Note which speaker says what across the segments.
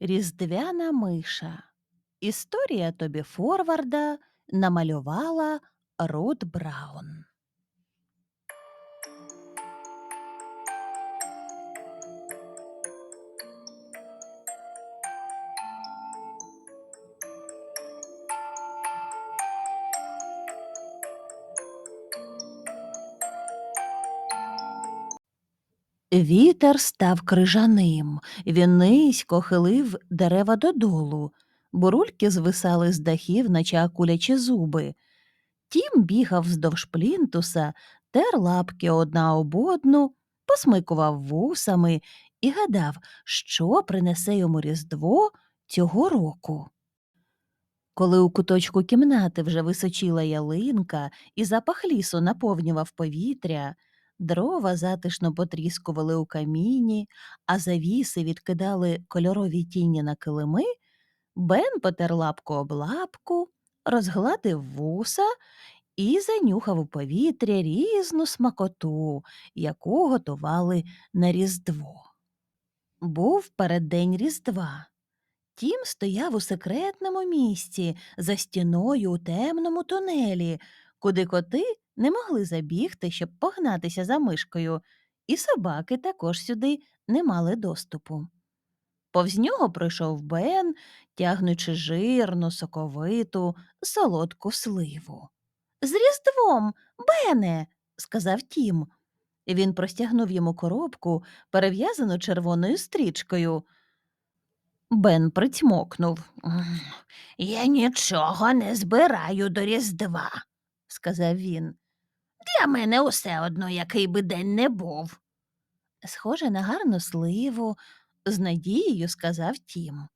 Speaker 1: Різдвяна миша. Історія Тобі Форварда намалювала Рут Браун. Вітер став крижаним, він низько хилив дерева додолу, бурульки звисали з дахів, наче акулячі зуби. Тім бігав вздовж плінтуса, тер лапки одна об одну, посмикував вусами і гадав, що принесе йому Різдво цього року. Коли у куточку кімнати вже височіла ялинка і запах лісу наповнював повітря, дрова затишно потріскували у каміні, а завіси відкидали кольорові тіні на килими, Бен потер лапку об лапку, розгладив вуса і занюхав у повітря різну смакоту, яку готували на Різдво. Був переддень Різдва. Тім стояв у секретному місці за стіною у темному тунелі, куди коти не могли забігти, щоб погнатися за мишкою, і собаки також сюди не мали доступу. Повз нього пройшов Бен, тягнучи жирну, соковиту, солодку сливу. З Різдвом, Бене, сказав Тім. Він простягнув йому коробку, перев'язану червоною стрічкою. Бен притьмокнув. Я нічого не збираю до Різдва, сказав він. Для мене усе одно, який би день не був. Схоже на гарну сливу, з надією сказав Тім.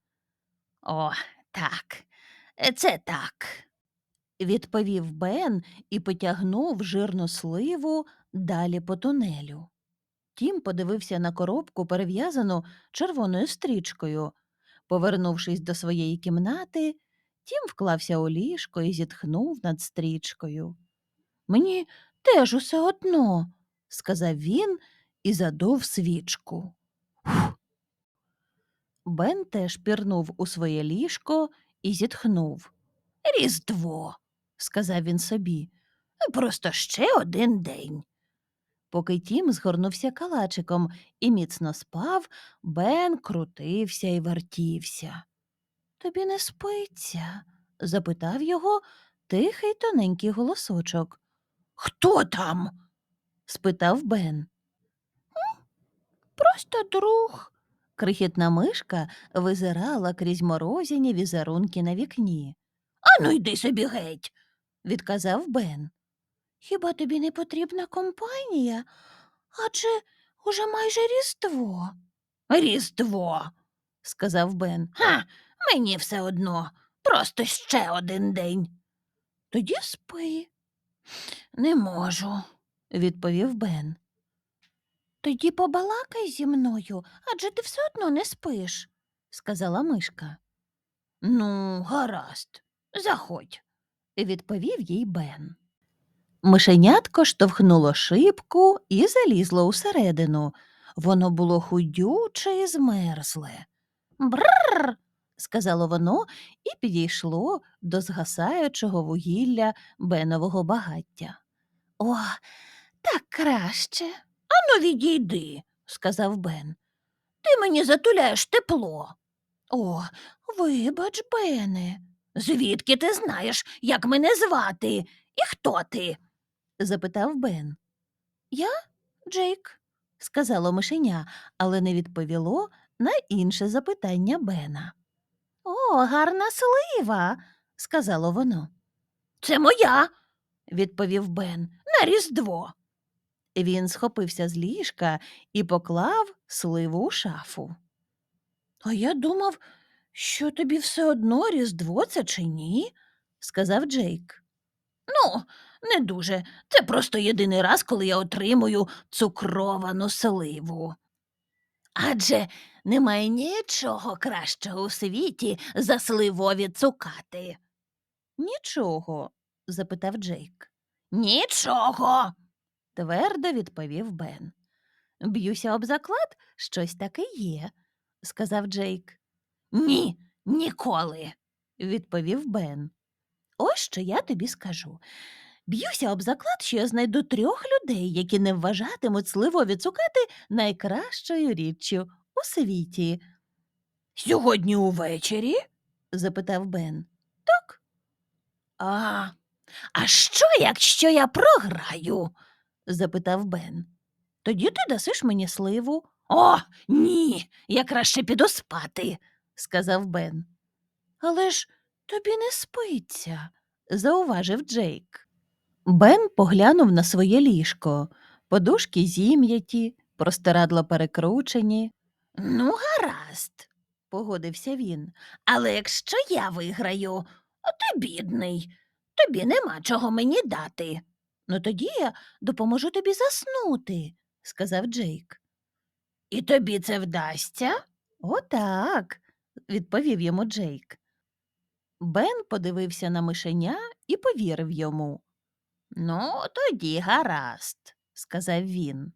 Speaker 1: О, так, це так, відповів Бен і потягнув жирну сливу далі по тунелю. Тім подивився на коробку, перев'язану червоною стрічкою. Повернувшись до своєї кімнати, Тім вклався у ліжко і зітхнув над стрічкою. Мені теж усе одно, сказав він і задув свічку. Фух. Бен теж пірнув у своє ліжко і зітхнув. Різдво, сказав він собі, просто ще один день. Поки Тім згорнувся калачиком і міцно спав, Бен крутився і вертівся. Тобі не спиться? запитав його тихий тоненький голосочок. Хто там? спитав Бен. Просто друг. Крихітна мишка визирала крізь морозяні візерунки на вікні. Ану, йди собі геть, відказав Бен. Хіба тобі не потрібна компанія? Адже уже майже Різдво. Різдво, сказав Бен. Ха, мені все одно, просто ще один день. Тоді спи. Не можу, відповів Бен. Тоді побалакай зі мною, адже ти все одно не спиш, сказала мишка. Ну, гаразд, заходь, відповів їй Бен. Мишенятко штовхнуло шибку і залізло усередину. Воно було худюче і змерзле. Бррр. Сказало воно і підійшло до згасаючого вугілля бенового багаття. О, так краще. Ану, відійди, сказав Бен. Ти мені затуляєш тепло. О, вибач, Бене. Звідки ти знаєш, як мене звати і хто ти? запитав Бен. Я Джейк, сказало мишеня, але не відповіло на інше запитання Бена. О, гарна слива, сказало воно. Це моя, відповів Бен, на Різдво. Він схопився з ліжка і поклав сливу у шафу. А я думав, що тобі все одно Різдво це чи ні? сказав Джейк. Ну, не дуже. Це просто єдиний раз, коли я отримую цукровану сливу. Адже немає нічого кращого у світі за сливові цукати. Нічого? запитав Джейк. Нічого. твердо відповів Бен. Б'юся об заклад, щось таке є, сказав Джейк. Ні, ніколи, відповів Бен. Ось що я тобі скажу. Б'юся об заклад, що я знайду трьох людей, які не вважатимуть сливові цукати найкращою річчю у світі. Сьогодні увечері? запитав Бен. Так. А, а що, якщо я програю? запитав Бен. Тоді ти дасиш мені сливу. О, ні, я краще піду спати, сказав Бен. Але ж тобі не спиться, зауважив Джейк. Бен поглянув на своє ліжко. Подушки зім'яті, простирадла перекручені. Ну, гаразд, погодився він. Але якщо я виграю, а ти бідний, тобі нема чого мені дати. Ну тоді я допоможу тобі заснути, сказав Джейк. І тобі це вдасться? Отак, відповів йому Джейк. Бен подивився на мишеня і повірив йому. Ну, тоді гаразд, сказав він.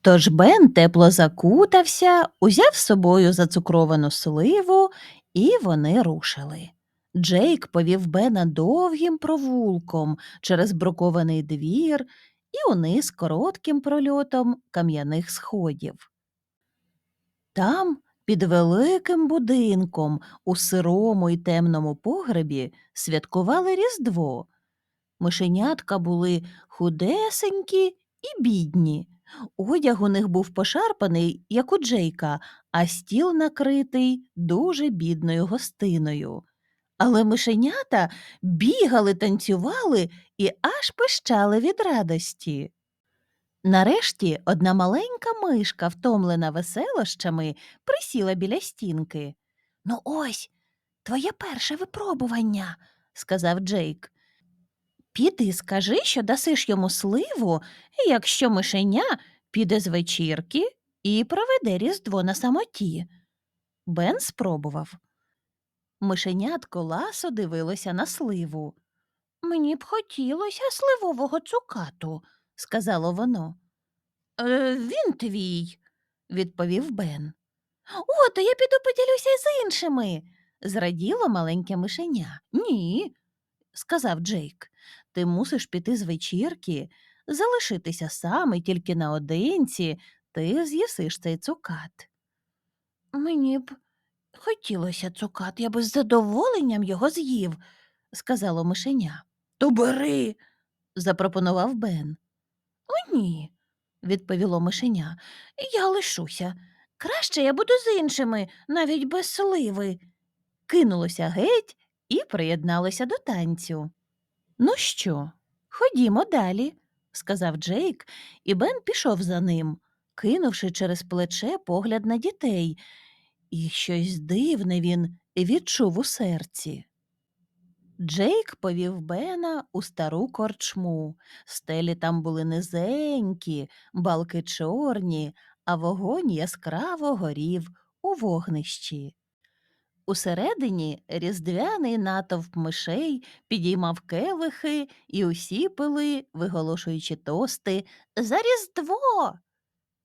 Speaker 1: Тож Бен тепло закутався, узяв з собою зацукровану сливу, і вони рушили. Джейк повів Бена довгим провулком через брукований двір і униз коротким прольотом кам'яних сходів. Там, під великим будинком, у сирому й темному погребі, святкували Різдво. Мишенятка були худесенькі і бідні. Одяг у них був пошарпаний, як у Джейка, а стіл накритий дуже бідною гостиною. Але мишенята бігали, танцювали і аж пищали від радості. Нарешті одна маленька мишка, втомлена веселощами, присіла біля стінки. Ну, ось, твоє перше випробування, сказав Джейк. Піди скажи, що дасиш йому сливу, якщо мишеня піде з вечірки і проведе різдво на самоті. Бен спробував. Мишенятко ласо дивилося на сливу. Мені б хотілося сливового цукату, сказало воно. Е, він твій, відповів Бен. О, то я піду поділюся з іншими, зраділо маленьке мишеня. Ні, сказав Джейк. Ти мусиш піти з вечірки, залишитися сам і тільки наодинці ти з'їсиш цей цукат. Мені б хотілося цукат, я би з задоволенням його з'їв, сказало мишеня. То бери, запропонував Бен. О, ні, відповіло мишеня. Я лишуся. Краще я буду з іншими, навіть без сливи. Кинулося геть і приєдналося до танцю. Ну що, ходімо далі, сказав Джейк, і Бен пішов за ним, кинувши через плече погляд на дітей, і щось дивне він відчув у серці. Джейк повів Бена у стару корчму. Стелі там були низенькі, балки чорні, а вогонь яскраво горів у вогнищі. Усередині різдвяний натовп мишей підіймав келихи, і усі пили, виголошуючи тости за Різдво.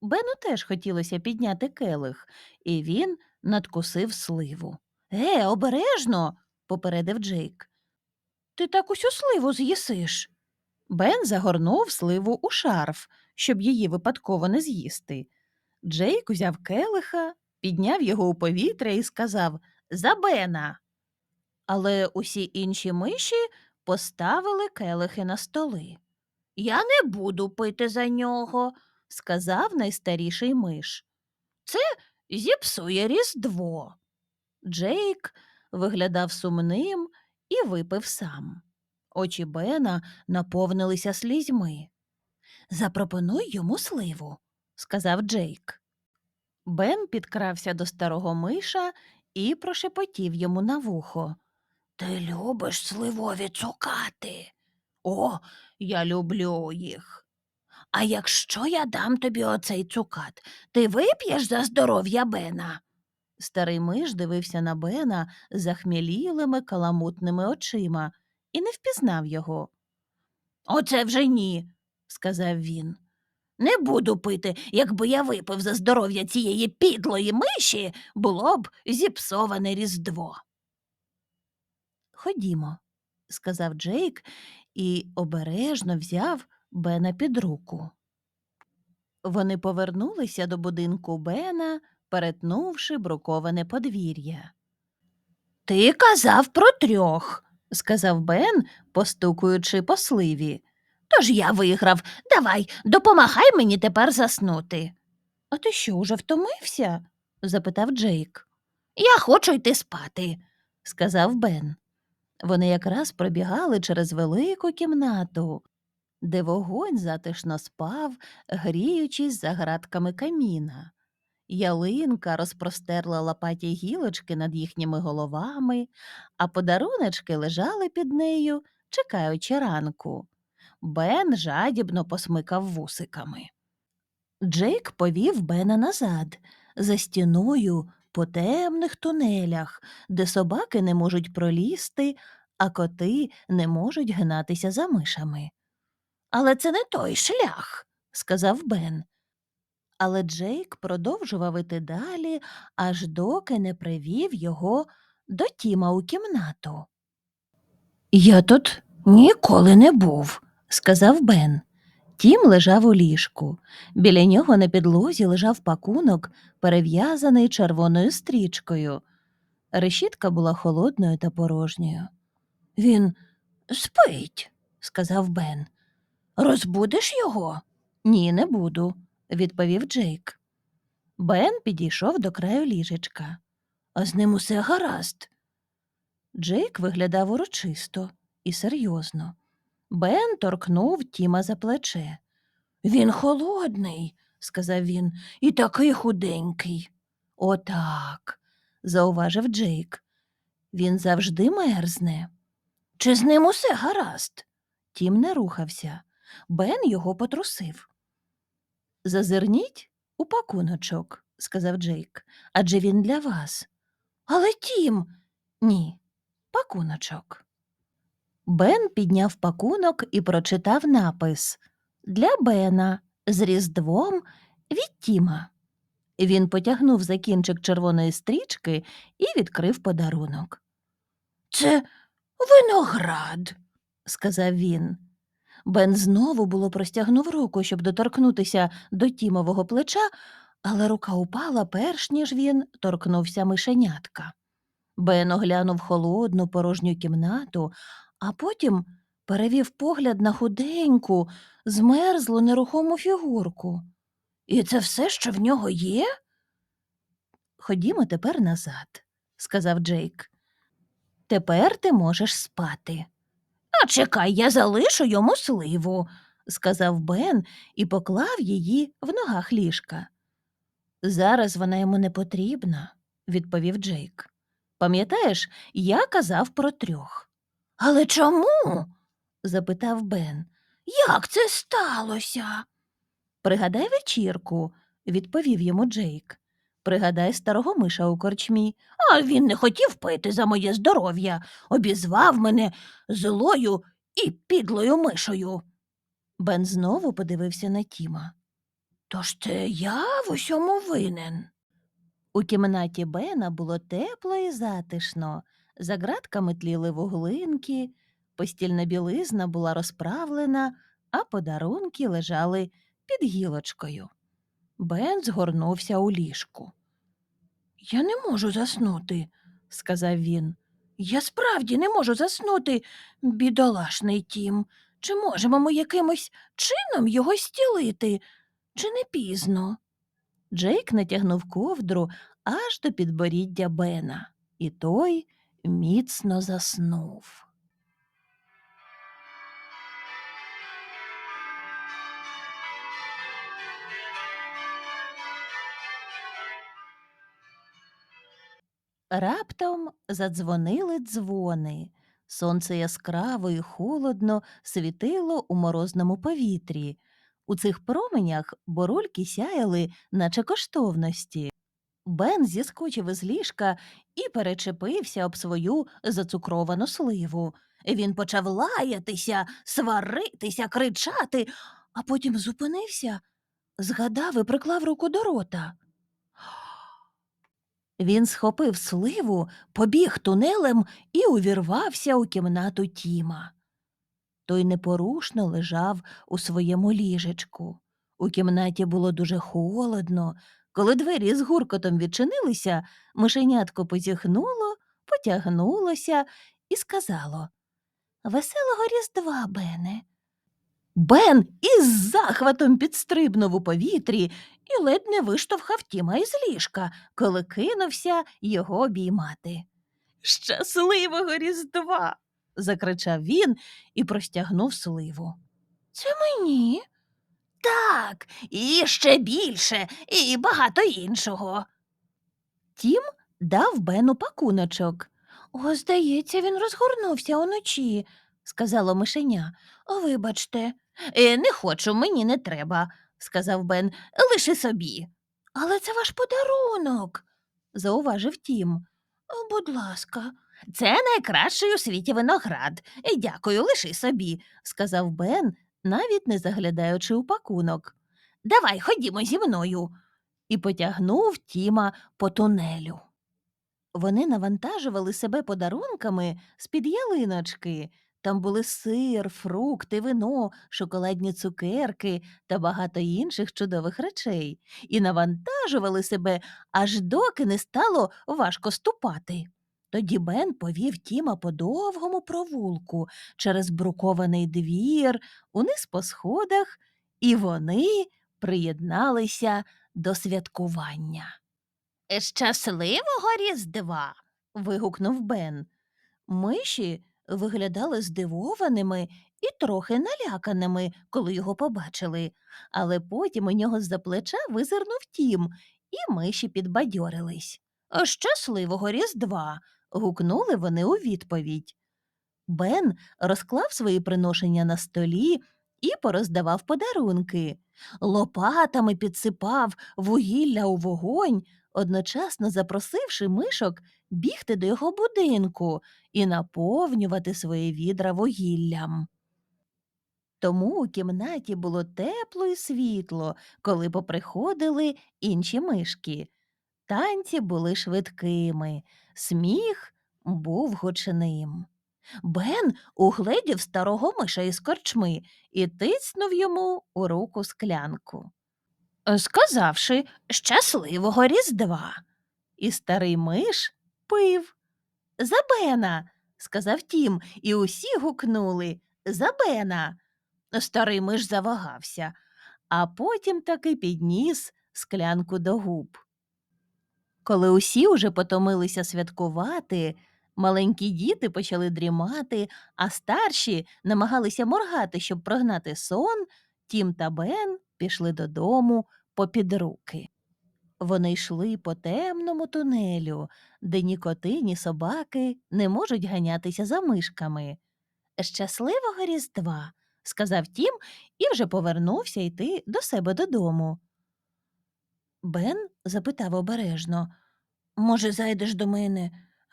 Speaker 1: Бену теж хотілося підняти келих, і він надкусив сливу. Е, обережно, попередив Джейк. Ти так усю сливу з'їсиш. Бен загорнув сливу у шарф, щоб її випадково не з'їсти. Джейк узяв келиха, підняв його у повітря і сказав За Бена. Але усі інші миші поставили келихи на столи. Я не буду пити за нього, сказав найстаріший миш. Це зіпсує Різдво. Джейк виглядав сумним і випив сам. Очі Бена наповнилися слізьми. Запропонуй йому сливу, сказав Джейк. Бен підкрався до старого миша і прошепотів йому на вухо. Ти любиш сливові цукати? О, я люблю їх. А якщо я дам тобі оцей цукат, ти вип'єш за здоров'я Бена? Старий миш дивився на Бена захмілілими каламутними очима і не впізнав його. Оце вже ні, сказав він. Не буду пити. Якби я випив за здоров'я цієї підлої миші, було б зіпсоване різдво. Ходімо, сказав Джейк і обережно взяв Бена під руку. Вони повернулися до будинку Бена, перетнувши бруковане подвір'я. Ти казав про трьох, сказав Бен, постукуючи по сливі. Тож я виграв. Давай, допомагай мені тепер заснути. А ти що, уже втомився? запитав Джейк. Я хочу йти спати, сказав Бен. Вони якраз пробігали через велику кімнату, де вогонь затишно спав, гріючись за гратками каміна. Ялинка розпростерла лопаті гілочки над їхніми головами, а подаруночки лежали під нею, чекаючи ранку. Бен жадібно посмикав вусиками. Джейк повів Бена назад, за стіною, по темних тунелях, де собаки не можуть пролізти, а коти не можуть гнатися за мишами. Але це не той шлях, сказав Бен. Але Джейк продовжував іти далі, аж доки не привів його до Тіма у кімнату. Я тут ніколи не був, сказав Бен. Тім лежав у ліжку. Біля нього на підлозі лежав пакунок, перев'язаний червоною стрічкою. Решітка була холодною та порожньою. Він спить, сказав Бен. Розбудиш його? Ні, не буду, відповів Джейк. Бен підійшов до краю ліжечка. А з ним усе гаразд. Джейк виглядав урочисто і серйозно. Бен торкнув Тіма за плече. Він холодний, сказав він, і такий худенький. Отак, зауважив Джейк. Він завжди мерзне. Чи з ним усе гаразд? Тім не рухався. Бен його потрусив. Зазирніть у пакуночок, сказав Джейк, адже він для вас. Але Тім. Ні, пакуночок. Бен підняв пакунок і прочитав напис Для Бена з Різдвом від Тіма. Він потягнув за кінчик червоної стрічки і відкрив подарунок. Це виноград, сказав він. Бен знову було простягнув руку, щоб доторкнутися до Тімового плеча, але рука упала, перш ніж він торкнувся мишенятка. Бен оглянув холодну порожню кімнату, а потім перевів погляд на худеньку, змерзлу нерухому фігурку. І це все, що в нього є? Ходімо тепер назад, сказав Джейк. Тепер ти можеш спати. А чекай, я залишу йому сливу, сказав Бен і поклав її в ногах ліжка. Зараз вона йому не потрібна, відповів Джейк. Пам'ятаєш, я казав про трьох. Але чому? запитав Бен. Як це сталося? Пригадай вечірку, відповів йому Джейк. Пригадай старого миша у корчмі. А він не хотів пити за моє здоров'я, обізвав мене злою і підлою мишою. Бен знову подивився на Тіма. Тож це я в усьому винен. У кімнаті Бена було тепло і затишно. За ґратками тліли вуглинки, постільна білизна була розправлена, а подарунки лежали під гілочкою. Бен згорнувся у ліжку. Я не можу заснути, сказав він. Я справді не можу заснути, бідолашний тім. Чи можемо ми якимось чином його стілити? Чи не пізно? Джейк натягнув ковдру аж до підборіддя Бена, і той міцно заснув. Раптом задзвонили дзвони. Сонце яскраво і холодно світило у морозному повітрі. У цих променях борульки сяяли, наче коштовності. Бен зіскочив із ліжка і перечепився об свою зацукровану сливу. Він почав лаятися, сваритися, кричати, а потім зупинився, згадав і приклав руку до рота. Він схопив сливу, побіг тунелем і увірвався у кімнату Тіма. Той непорушно лежав у своєму ліжечку. У кімнаті було дуже холодно. Коли двері з гуркотом відчинилися, мишенятко позіхнуло, потягнулося і сказало Веселого різдва, Бене. Бен із захватом підстрибнув у повітрі і ледь не виштовхав Тіма із ліжка, коли кинувся його обіймати. Щасливого Різдва. закричав він і простягнув сливу. Це мені. Так, і ще більше, і багато іншого. Тім дав Бену пакуночок. О, здається, він розгорнувся уночі, сказало мишеня. Вибачте. «Е, Не хочу, мені не треба, сказав Бен. Лиши собі. Але це ваш подарунок, зауважив Тім. «О, Будь ласка. Це найкращий у світі виноград. Дякую, лиши собі, сказав Бен, навіть не заглядаючи у пакунок. Давай, ходімо зі мною. І потягнув Тіма по тунелю. Вони навантажували себе подарунками з-під ялиночки. Там були сир, фрукти, вино, шоколадні цукерки та багато інших чудових речей, і навантажували себе, аж доки не стало важко ступати. Тоді Бен повів Тіма по довгому провулку через брукований двір, униз по сходах, і вони приєдналися до святкування. Щасливого Різдва. вигукнув Бен. Миші виглядали здивованими і трохи наляканими, коли його побачили, але потім у нього з-за плеча визирнув тім, і миші підбадьорились. Щасливого Різдва. Гукнули вони у відповідь. Бен розклав свої приношення на столі і пороздавав подарунки, лопатами підсипав вугілля у вогонь, одночасно запросивши мишок бігти до його будинку і наповнювати свої відра вугіллям. Тому у кімнаті було тепло і світло, коли поприходили інші мишки. Танці були швидкими, сміх був гучним. Бен угледів старого миша із корчми і тиснув йому у руку склянку. Сказавши щасливого Різдва. І старий миш пив. За Бена, сказав Тім, і усі гукнули За Бена. Старий миш завагався, а потім таки підніс склянку до губ. Коли усі уже потомилися святкувати, маленькі діти почали дрімати, а старші намагалися моргати, щоб прогнати сон, Тім та Бен пішли додому попід руки. Вони йшли по темному тунелю, де ні коти, ні собаки не можуть ганятися за мишками. Щасливого Різдва, сказав Тім і вже повернувся йти до себе додому. Бен запитав обережно Може, зайдеш до мене,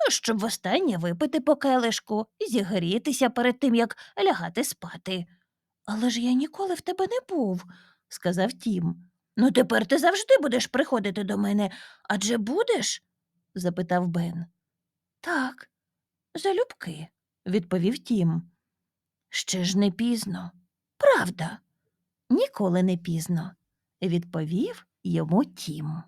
Speaker 1: щоб востаннє випити по келишку і зігрітися перед тим, як лягати спати. Але ж я ніколи в тебе не був, сказав Тім. Ну, тепер ти завжди будеш приходити до мене, адже будеш? запитав Бен. Так, залюбки, відповів Тім. Ще ж не пізно. Правда, ніколи не пізно, відповів йому Тім.